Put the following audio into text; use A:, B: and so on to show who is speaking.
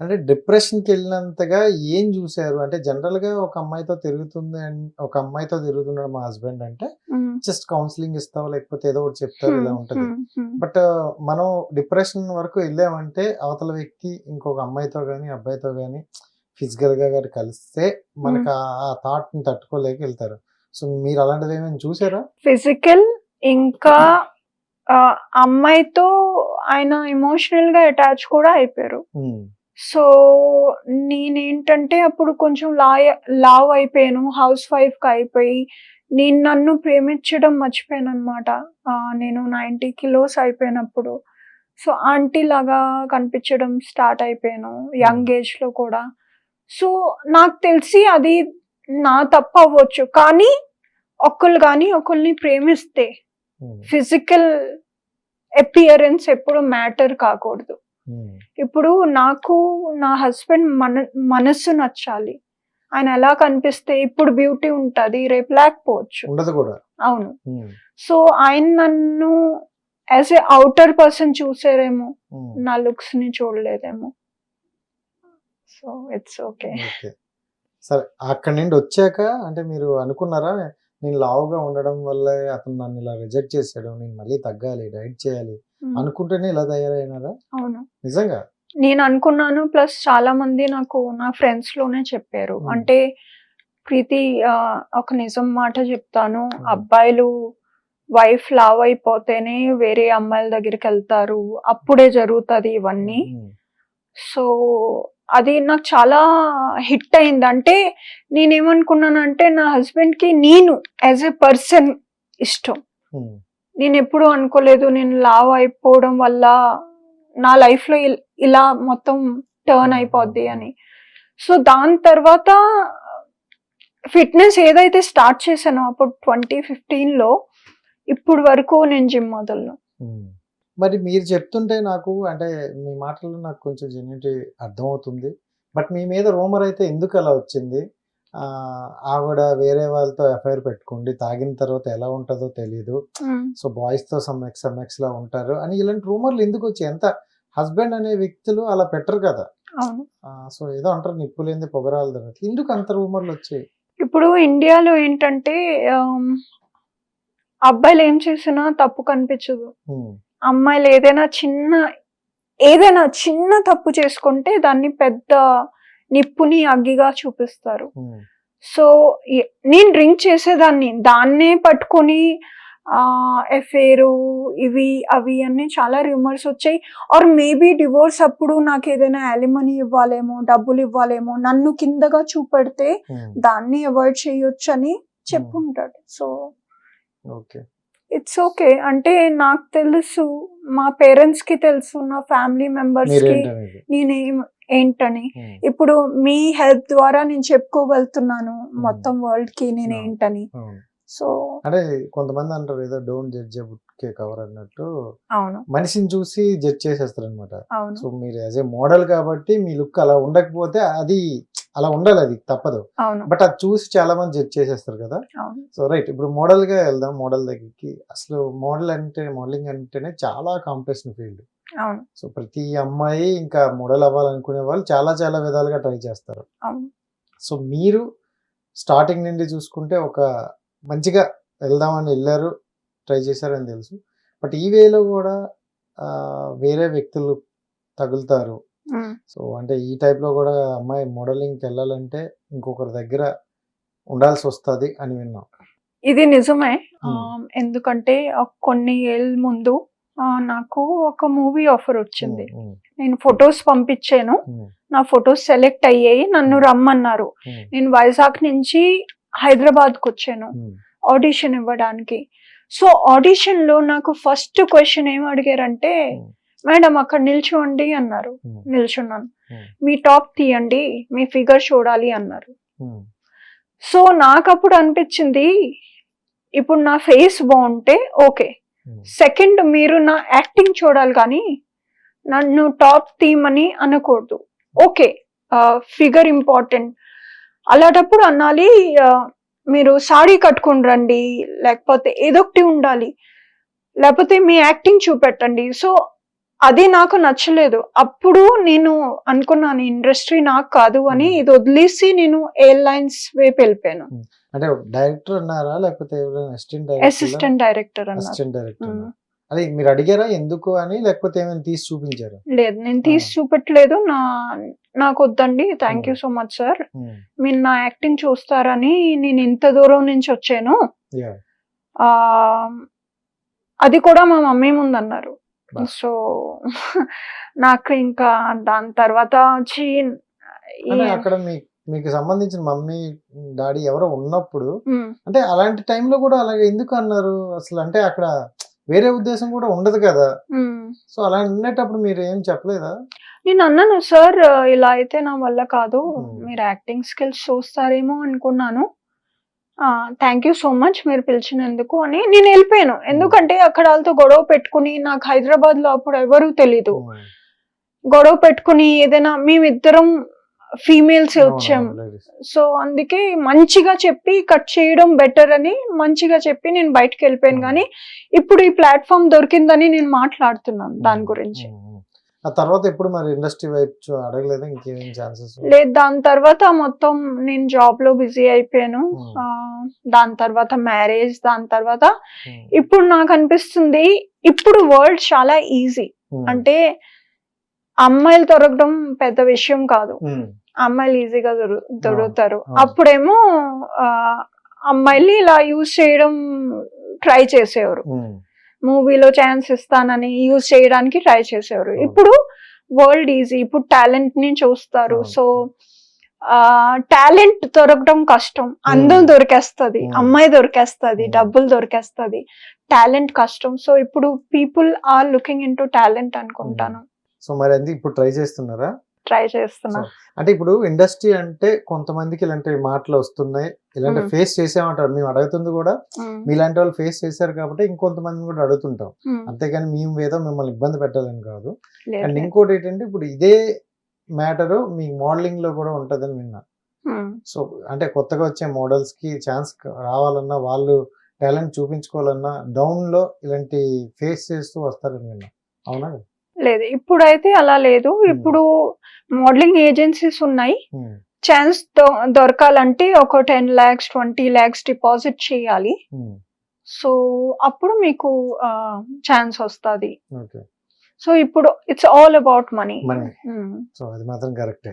A: అంటే డిప్రెషన్‌కి వెళ్ళినంతగా ఏం చూసారు? అంటే జనరల్‌గా ఒక అమ్మాయితో తిరుగుతుంది ఒక అమ్మాయితో తిరుగుతున్నాడు మా హస్బెండ్ అంటే. జస్ట్ కౌన్సెలింగ్ ఇస్తావు లేకపోతే ఏదో ఒకటి చెప్తారు ఇలా. ఉంటది. బట్ మనం డిప్రెషన్ వరకు వెళ్ళామంటే అవతల వ్యక్తి ఇంకొక అమ్మాయితో గాని, అబ్బాయితో గాని ఫిజికల్‌గా గాని కలిస్తే మనకు ఆ థాట్‌ని తట్టుకోలేక వెళ్తారు. సో మీరు అలాంటిది ఏమైనా చూసారా?
B: ఫిజికల్ ఇంకా అమ్మాయితో ఆయన ఎమోషనల్‌గా అటాచ్ కూడా అయిపోయారు. సో నేనేంటంటే అప్పుడు కొంచెం లాయ లావు అయిపోయాను. హౌస్ వైఫ్‌గా అయిపోయి నేను నన్ను ప్రేమించడం మర్చిపోయాననమాట. ఆహ్, నేను 90 కిలోస్ అయిపోయినప్పుడు. సో ఆంటీ లాగా కనిపించడం స్టార్ట్ అయిపోయాను. యంగ్ ఏజ్‌లో కూడా. సో నాకు తెలిసి అది నా తప్పు అవ్వచ్చు. కానీ ఒకళ్ళు గాని ఒకళ్ళని ప్రేమిస్తే
A: హ్మ్.
B: ఫిజికల్ అపియరెన్స్ ఎప్పుడు మ్యాటర్ కాకూడదు.
A: హ్మ్.
B: ఇప్పుడు నాకు నా హస్బెండ్ మన మనస్సు నచ్చాలి. ఆయన ఎలా కనిపిస్తే ఇప్పుడు బ్యూటీ ఉంటది. రేపు లేకపోవచ్చు.
A: ఉండదు కూడా.
B: అవును.
A: హ్మ్.
B: సో ఆయన నన్ను యాస్ ఎ ఔటర్ పర్సన్ చూసారేమో. నా లుక్స్‌ని చూడలేదేమో. So it's okay.
A: సరే అక్కడి నుండి వచ్చాక అంటే మీరు అనుకున్నారా? నేను లావుగా ఉండడం వల్లే అతను నన్ను ఇలా రిజెక్ట్ చేసాడు. నేను మళ్ళీ తగ్గాలి, డైట్ చేయాలి. అనుకుంటేనే ఇలా తయారైనారా?
B: అవును.
A: నిజంగా?
B: నేను అనుకున్నాను. ప్లస్ చాలా మంది నాకు నా ఫ్రెండ్స్‌లోనే చెప్పారు.
A: హ్మ్.
B: అంటే ప్రీతి ఒక నిజం మాట చెప్తాను. అబ్బాయిలు వైఫ్ లావు అయిపోతేనే వేరే అమ్మాయిల దగ్గరికెళ్తారు. అప్పుడే జరుగుతది ఇవన్నీ. సో అది నాకు చాలా హిట్ అయింది. అంటే నేనేమనుకున్నానంటే నా హస్బెండ్‌కి నేను యాస్ ఎ పర్సన్ ఇష్టం.
A: హ్మ్.
B: నేనెప్పుడూ అనుకోలేదు నేను లావు అయిపోవడం వల్ల నా లైఫ్‌లో ఇల్ ఇలా మొత్తం టర్న్. అయిపోద్ది. అని. సో దాని తర్వాత ఫిట్‌నెస్ ఏదైతే స్టార్ట్ చేశానో అప్పుడు 2015లో ఇప్పుడు వరకు నేను జిమ్ వదలను.
A: హ్మ్. మరి మీరు చెప్తుంటే నాకు అంటే మీ మాటల్లో నాకు కొంచెం జెన్యూనిటీ అర్థమవుతుంది. బట్ మీ మీద రూమర్ అయితే ఎందుకు అలా వచ్చింది? ఆవిడ వేరే వాళ్ళతో ఎఫ్ఐఆర్ పెట్టుకుంది. తాగిన తర్వాత ఎలా ఉంటదో.
B: హ్మ్.
A: సో బాయ్స్‌తో సమ్ ఎక్స్, సమ్ ఎక్స్‌లా ఉంటారు అని ఇలాంటి రూమర్‌లు ఎందుకు వచ్చాయి? ఎంత హస్బెండ్ అనే వ్యక్తులు అలా పెట్టరు కదా! సో ఏదో అంటారు నిప్పు లేనిదే పొగరాలదన్నట్టు. ఎందుకు అంత రూమర్‌లు వచ్చాయి?
B: ఇప్పుడు ఇండియాలో ఏంటంటే అబ్బాయిలు ఏం చేసినా తప్పు కనిపించదు. అమ్మాయిలు ఏదైనా చిన్న ఏదైనా చిన్న తప్పు చేసుకుంటే దాన్ని పెద్ద నిప్పుని అగ్గిగా చూపిస్తారు. సో నేను డ్రింక్ చేసేదాన్ని. దాన్నే పట్టుకొని ఎఫైరు ఇవి, అవి అని చాలా రూమర్స్ వచ్చాయి. ఆర్ మేబీ డివోర్స్ అప్పుడు నాకేదైనా యాలిమనీ ఇవ్వాలేమో, డబ్బులు ఇవ్వాలేమో, నన్ను కిందగా చూపెడితే. దాన్ని అవాయిడ్ చేయొచ్చని చెప్పుంటాడు. So
A: okay.
B: It's okay. అంటే నాకు తెలుసు. మా పేరెంట్స్‌కి తెలుసు. నా ఫ్యామిలీ మెంబర్స్‌కి
A: మీరేంటనేది.
B: నేనేం ఏంటని.
A: హ్మ్.
B: ఇప్పుడు మీ హెల్ప్ ద్వారా నేను చెప్పుకోగలుగుతున్నాను
A: హ్మ్.
B: మొత్తం వరల్డ్‌కి నేనేంటని.
A: అవును.
B: సో
A: అంటే కొంతమంది అంటారు ఏదో డోంట్ జడ్జ్ బుక్ కవర్ అన్నట్టు
B: అవును.
A: మనిషిని చూసి జడ్జ్ చేసేస్తారనమాట.
B: అవును.
A: సో మీరు యాజ్ ఏ మోడల్ కాబట్టి మీ లుక్ అలా ఉండకపోతే అది అలా ఉండాలి అది తప్పదు. బట్ అది చూసి చాలా మంది జడ్జ్ చేసేస్తారు కదా! సో రైట్ ఇప్పుడు మోడల్‌గా వెళ్దాం మోడల్ దగ్గరికి. అసలు మోడల్ అంటే మోడలింగ్ అంటేనే చాలా కాంపిటీషన్ ఫీల్డ్. సో ప్రతి అమ్మాయి ఇంకా మోడల్ అవ్వాలనుకునే వాళ్ళు చాలా చాలా విధాలుగా ట్రై చేస్తారు. సో మీరు స్టార్టింగ్ నుండి చూసుకుంటే ఒక మంచిగా వెళ్దామని ఎళ్ళారు. ట్రై చేశారని తెలుసు. బట్ ఈ వేలో కూడా వేరే వ్యక్తులు తగులుతారు. సో అంటే ఈ టైప్‌లో కూడా అమ్మాయి మోడలింగ్‌కెళ్ళాలంటే ఇంకొకరి దగ్గర ఉండాల్సొస్తది అని విన్నాం.
B: ఇది నిజమే. ఎందుకంటే కొన్ని ఏళ్ళ ముందు నాకు ఒక మూవీ ఆఫర్. వచ్చింది. నేను ఫోటోస్ పంపించాను. నా ఫోటోస్ సెలెక్ట్ అయ్యాయి. నన్ను. రమ్మన్నారు. నేను వైజాగ్ నుంచి హైదరాబాద్‌కొచ్చాను.
A: హ్మ్.
B: ఆడిషన్ ఇవ్వడానికి. సో ఆడిషన్‌లో నాకు ఫస్ట్ క్వెషన్ ఏం అడిగారంటే,
A: హ్మ్.
B: "మేడం అక్కడ నిల్చోండి" అన్నారు.
A: హ్మ్.
B: నిల్చున్నాను. "మీ టాప్ తీయండి. మీ ఫిగర్ చూడాలి" అన్నారు. సో నాకప్పుడు అనిపించింది, ఇప్పుడు నా ఫేస్ బావుంటే ఓకే. సెకండ్ మీరు నా యాక్టింగ్ చూడాలి కానీ, నన్ను టాప్ తీయమని అనకూడదు. ఓకే. Figure important. అలాంటప్పుడు అనాలి ఆహ్, మీరు సారీ కట్టుకొని రండి. లేకపోతే ఏదోకటి ఉండాలి. లేకపోతే మీ యాక్టింగ్ చూపెట్టండి. సో అది నాకు నచ్చలేదు అప్పుడు నేను అనుకున్నాను ఇండస్ట్రీ నాకు కాదు అని. ఇది వదిలేసి నేను ఎయిర్లైన్స్ వైపు వెళ్ళిపోయాను
A: అంటే డైరెక్టర్ అన్నారా లేకపోతే అసిస్టెంట్ డైరెక్టర్
B: అసిస్టెంట్ డైరెక్టర్.
A: అదే మీరు అడిగారా ఎందుకు అని లేకపోతే ఏమైనా తీసి చూపించారా
B: లేదు నేను తీసి చూపెట్టలేదు నా నాకు వద్దండి thank you
A: Hmm.
B: So much sir మీరు నా యాక్టింగ్ చూస్తారని నేను ఇంత దూరం నుంచి వచ్చాను. అది కూడా మా మమ్మీ ముందు అన్నారు. సో నాకు ఇంకా దాని తర్వాత వచ్చి
A: అక్కడ మీకు సంబంధించిన మమ్మీ డాడీ ఎవరో ఉన్నప్పుడు
B: ఉమ్,
A: అంటే అలాంటి టైంలో కూడా అలాగే ఎందుకు అన్నారు? అసలు అంటే అక్కడ వేరే ఉద్దేశం కూడా ఉండదు కదా. సో అలా ఉండేటప్పుడు మీరు ఏం చెప్పలేదా?
B: నేను అన్నాను సార్ ఇలా అయితే నా వల్ల కాదు. మీరు యాక్టింగ్ స్కిల్స్ చూస్తారేమో అనుకున్నాను. థ్యాంక్ యూ సో మచ్ మీరు పిలిచినందుకు అని నేను వెళ్ళిపోయాను. ఎందుకంటే అక్కడ వాళ్ళతో గొడవ పెట్టుకుని నాకు హైదరాబాద్లో అప్పుడు ఎవరు తెలీదు. గొడవ పెట్టుకుని ఏదైనా మేమిద్దరం ఫీమేల్స్ వచ్చాం. సో అందుకే మంచిగా చెప్పి కట్ చేయడం బెటర్ అని మంచిగా చెప్పి నేను బయటకు వెళ్ళిపోయాను. కానీ ఇప్పుడు ఈ ప్లాట్ఫామ్ దొరికిందని నేను మాట్లాడుతున్నాను దాని గురించి.
A: ఆ తర్వాత ఎప్పుడు మరి ఇండస్ట్రీ వైపు అడగలేదా? ఇంకేం ఛాన్సెస్
B: లేదు దాని తర్వాత మొత్తం నేను జాబ్లో బిజీ అయిపోయాను. దాని తర్వాత మ్యారేజ్ దాని తర్వాత ఇప్పుడు నాకు అనిపిస్తుంది ఇప్పుడు వరల్డ్ చాలా ఈజీ అంటే అమ్మాయిలు దొరకడం పెద్ద విషయం కాదు. అమ్మాయిలు ఈజీగా దొరు దొరుకుతారు. అప్పుడేమో అమ్మాయిల్ని ఇలా యూజ్ చేయడం ట్రై చేసేవారు మూవీలో ఛాన్స్ ఇస్తానని యూజ్ చేయడానికి ట్రై చేసేవారు. ఇప్పుడు వరల్డ్ ఈజీ ఇప్పుడు టాలెంట్ని చూస్తారు. సో టాలెంట్ దొరకడం కష్టం అందం. దొరికేస్తది. అమ్మాయి దొరికేస్తది. డబ్బులు దొరికేస్తది టాలెంట్ కష్టం సో ఇప్పుడు people are looking into talent అనుకుంటాను
A: సో మరి అది ఇప్పుడు ట్రై చేస్తున్నారా
B: ట్రై చేస్తున్నా
A: అంటే ఇప్పుడు ఇండస్ట్రీ అంటే కొంతమందికి ఇలాంటి మాటలు వస్తున్నాయి ఇలాంటి. ఫేస్ చేసామంటారు మేము అడుగుతుంది కూడా. మీలాంటి వాళ్ళు ఫేస్ చేశారు కాబట్టి ఇంకొంతమంది కూడా అడుగుతుంటాం. అంతేగాని మేము ఏదో మిమ్మల్ని ఇబ్బంది పెట్టాలని కాదు అండ్. ఇంకోటి ఏంటంటే ఇప్పుడు ఇదే మ్యాటర్ మీ మోడలింగ్లో కూడా ఉంటదని విన్నా. సో అంటే కొత్తగా వచ్చే మోడల్స్కి ఛాన్స్ రావాలన్నా వాళ్ళు టాలెంట్ చూపించుకోవాలన్నా డౌన్లో ఇలాంటి ఫేస్ చేస్తూ వస్తారని విన్నా అవునా
B: లేదు. ఇప్పుడైతే అలా లేదు. ఇప్పుడు మోడలింగ్ ఏజెన్సీస్ ఉన్నాయి.
A: Hmm.
B: ఛాన్స్ దొరకాలంటే ఒక ten lakhs twenty lakhs deposit చేయాలి.
A: Hmm.
B: సో అప్పుడు మీకు ఛాన్స్ వస్తుంది. సో ఇప్పుడు it's all about money.
A: Money. So అది మాత్రం కరెక్టే.